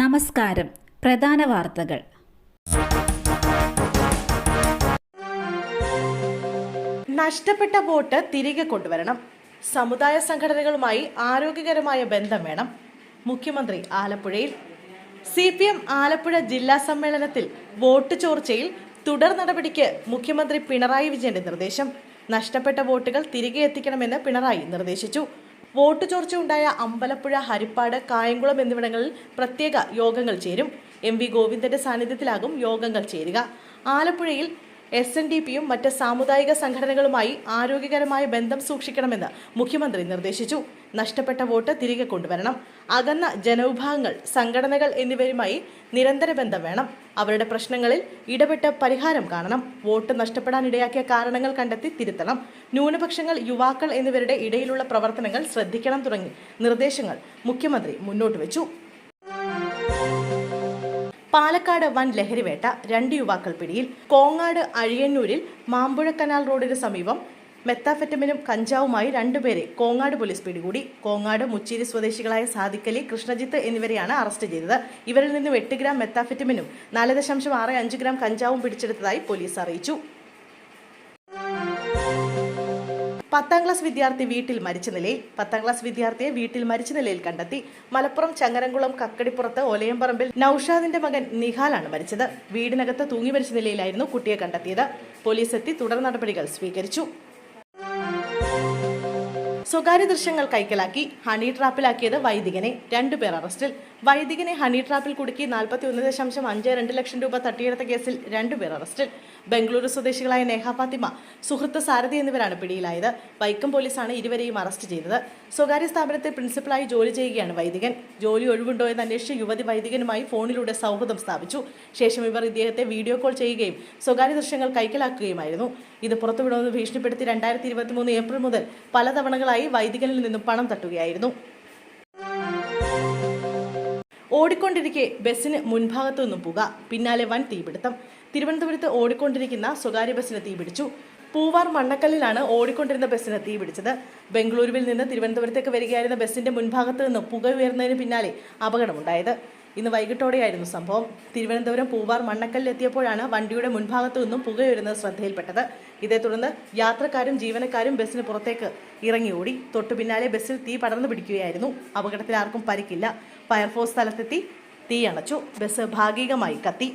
നമസ്കാരം. പ്രധാന വാർത്തകൾ. നഷ്ടപ്പെട്ട വോട്ട് തിരികെ കൊണ്ടുവരണം. സമുദായ സംഘടനകളുമായി ആരോഗ്യകരമായ ബന്ധം വേണം. മുഖ്യമന്ത്രി ആലപ്പുഴയിൽ. സി പി എം ആലപ്പുഴ ജില്ലാ സമ്മേളനത്തിൽ വോട്ട് ചോർച്ചയിൽ തുടർ നടപടിക്ക് മുഖ്യമന്ത്രി പിണറായി വിജയന്റെ നിർദ്ദേശം. നഷ്ടപ്പെട്ട വോട്ടുകൾ തിരികെ എത്തിക്കണമെന്ന് പിണറായി നിർദ്ദേശിച്ചു. വോട്ട് ചോർച്ച ഉണ്ടായ അമ്പലപ്പുഴ ഹരിപ്പാട് കായംകുളം എന്നിവിടങ്ങളിൽ പ്രത്യേക യോഗങ്ങൾ ചേരും. എം വി ഗോവിന്ദന്റെ സാന്നിധ്യത്തിലാകും യോഗങ്ങൾ ചേരുക. ആലപ്പുഴയിൽ എസ് എൻ ഡി പിയും മറ്റ് സാമുദായിക സംഘടനകളുമായി ആരോഗ്യകരമായ ബന്ധം സൂക്ഷിക്കണമെന്ന് മുഖ്യമന്ത്രി നിർദ്ദേശിച്ചു. നഷ്ടപ്പെട്ട വോട്ട് തിരികെ കൊണ്ടുവരണം. അകന്ന ജനവിഭാഗങ്ങൾ സംഘടനകൾ എന്നിവരുമായി നിരന്തര ബന്ധം വേണം. അവരുടെ പ്രശ്നങ്ങളിൽ ഇടപെട്ട് പരിഹാരം കാണണം. വോട്ട് നഷ്ടപ്പെടാനിടയാക്കിയ കാരണങ്ങൾ കണ്ടെത്തി തിരുത്തണം. ന്യൂനപക്ഷങ്ങൾ യുവാക്കൾ എന്നിവരുടെ ഇടയിലുള്ള പ്രവർത്തനങ്ങൾ ശ്രദ്ധിക്കണം തുടങ്ങി നിർദ്ദേശങ്ങൾ മുഖ്യമന്ത്രി മുന്നോട്ട് വെച്ചു. പാലക്കാട് വൻ ലഹരിവേട്ട രണ്ട് യുവാക്കൾ പിടിയിൽ. കോങ്ങാട് അഴിയന്നൂരിൽ മാമ്പുഴ കനാൽ റോഡിന് സമീപം മെത്താഫെറ്റമിനും കഞ്ചാവുമായി രണ്ടുപേരെ കോങ്ങാട് പോലീസ് പിടികൂടി. കോങ്ങാട് മുച്ചേരി സ്വദേശികളായ സാദിക്കലി കൃഷ്ണജിത്ത് എന്നിവരെയാണ് അറസ്റ്റ് ചെയ്തത്. ഇവരിൽ നിന്നും എട്ട് ഗ്രാം മെത്താഫെറ്റമിനും നാല് ദശാംശം ആറ് അഞ്ച് ഗ്രാം കഞ്ചാവും പിടിച്ചെടുത്തതായി പോലീസ് അറിയിച്ചു. പത്താം ക്ലാസ് വിദ്യാർത്ഥി വീട്ടിൽ മരിച്ച നിലയിൽ പത്താം ക്ലാസ് വിദ്യാർത്ഥിയെ വീട്ടിൽ മരിച്ച നിലയിൽ കണ്ടെത്തി മലപ്പുറം ചങ്ങരംകുളം കക്കടിപ്പുറത്ത് ഒലയംപറമ്പിൽ നൌഷാദിന്റെ മകൻ നിഹാലാണ് മരിച്ചത്. വീടിനകത്ത് തൂങ്ങി മരിച്ച നിലയിലായിരുന്നു കുട്ടിയെ കണ്ടെത്തിയത്. പോലീസ് എത്തി തുടർ നടപടികൾ സ്വീകരിച്ചു. സ്വകാര്യ ദൃശ്യങ്ങൾ കൈക്കലാക്കി ഹണി ട്രാപ്പിലാക്കിയത് വൈദികനെ. രണ്ടുപേർ അറസ്റ്റിൽ. വൈദികനെ ഹണി ട്രാപ്പിൽ കുടുക്കി നാൽപ്പത്തി ഒന്ന് ദശാംശം അഞ്ച് രണ്ട് ലക്ഷം രൂപ തട്ടിയെടുത്ത കേസിൽ രണ്ടുപേർ അറസ്റ്റിൽ. ബംഗളൂരു സ്വദേശികളായ നേഹ ഫാത്തിമ സുഹൃത്ത് സാരഥി എന്നിവരാണ് പിടിയിലായത്. വൈക്കം പോലീസാണ് ഇരുവരെയും അറസ്റ്റ് ചെയ്തത്. സ്വകാര്യ സ്ഥാപനത്തിൽ പ്രിൻസിപ്പലായി ജോലി ചെയ്യുകയാണ് വൈദികൻ. ജോലി ഒഴിവുണ്ടോ എന്ന് അന്വേഷിച്ച് യുവതി വൈദികനുമായി ഫോണിലൂടെ സൗഹൃദം സ്ഥാപിച്ചു. ശേഷം ഇവർ ഇദ്ദേഹത്തെ വീഡിയോ കോൾ ചെയ്യുകയും സ്വകാര്യ ദൃശ്യങ്ങൾ കൈക്കലാക്കുകയുമായിരുന്നു. ഇത് പുറത്തുവിടുമെന്ന് ഭീഷണിപ്പെടുത്തി രണ്ടായിരത്തി ഇരുപത്തി മൂന്ന് ഏപ്രിൽ മുതൽ പലതവണകളായി വൈദികനിൽ നിന്നും പണം തട്ടുകയായിരുന്നു. ഓടിക്കൊണ്ടിരിക്കെ ബസ്സിന് മുൻഭാഗത്തു നിന്നും പുക. പിന്നാലെ വൻ തീപിടുത്തം. തിരുവനന്തപുരത്ത് ഓടിക്കൊണ്ടിരിക്കുന്ന സ്വകാര്യ ബസ്സിന് തീപിടിച്ചു. പൂവാർ മണ്ണക്കല്ലിലാണ് ഓടിക്കൊണ്ടിരുന്ന ബസ്സിന് തീപിടിച്ചത്. ബംഗളൂരുവിൽ നിന്ന് തിരുവനന്തപുരത്തേക്ക് വരികയായിരുന്ന ബസ്സിന്റെ മുൻഭാഗത്ത് നിന്ന് പുക ഉയർന്നതിന് പിന്നാലെ അപകടമുണ്ടായത്. ഇന്ന് വൈകിട്ടോടെയായിരുന്നു സംഭവം. തിരുവനന്തപുരം പൂവാർ മണ്ണക്കല്ലിൽ എത്തിയപ്പോഴാണ് വണ്ടിയുടെ മുൻഭാഗത്തു നിന്നും പുകയുയരുന്നത് ശ്രദ്ധയിൽപ്പെട്ടത്. ഇതേ തുടർന്ന് യാത്രക്കാരും ജീവനക്കാരും ബസ്സിന് പുറത്തേക്ക് ഇറങ്ങി ഓടി തൊട്ടു പിന്നാലെ ബസ്സിൽ തീ പടർന്നു പിടിക്കുകയായിരുന്നു. അപകടത്തിൽ ആർക്കും പരിക്കില്ല. ഫയർഫോഴ്സ് സ്ഥലത്തെത്തി തീ അണച്ചു. ബസ് ഭാഗികമായി കത്തി.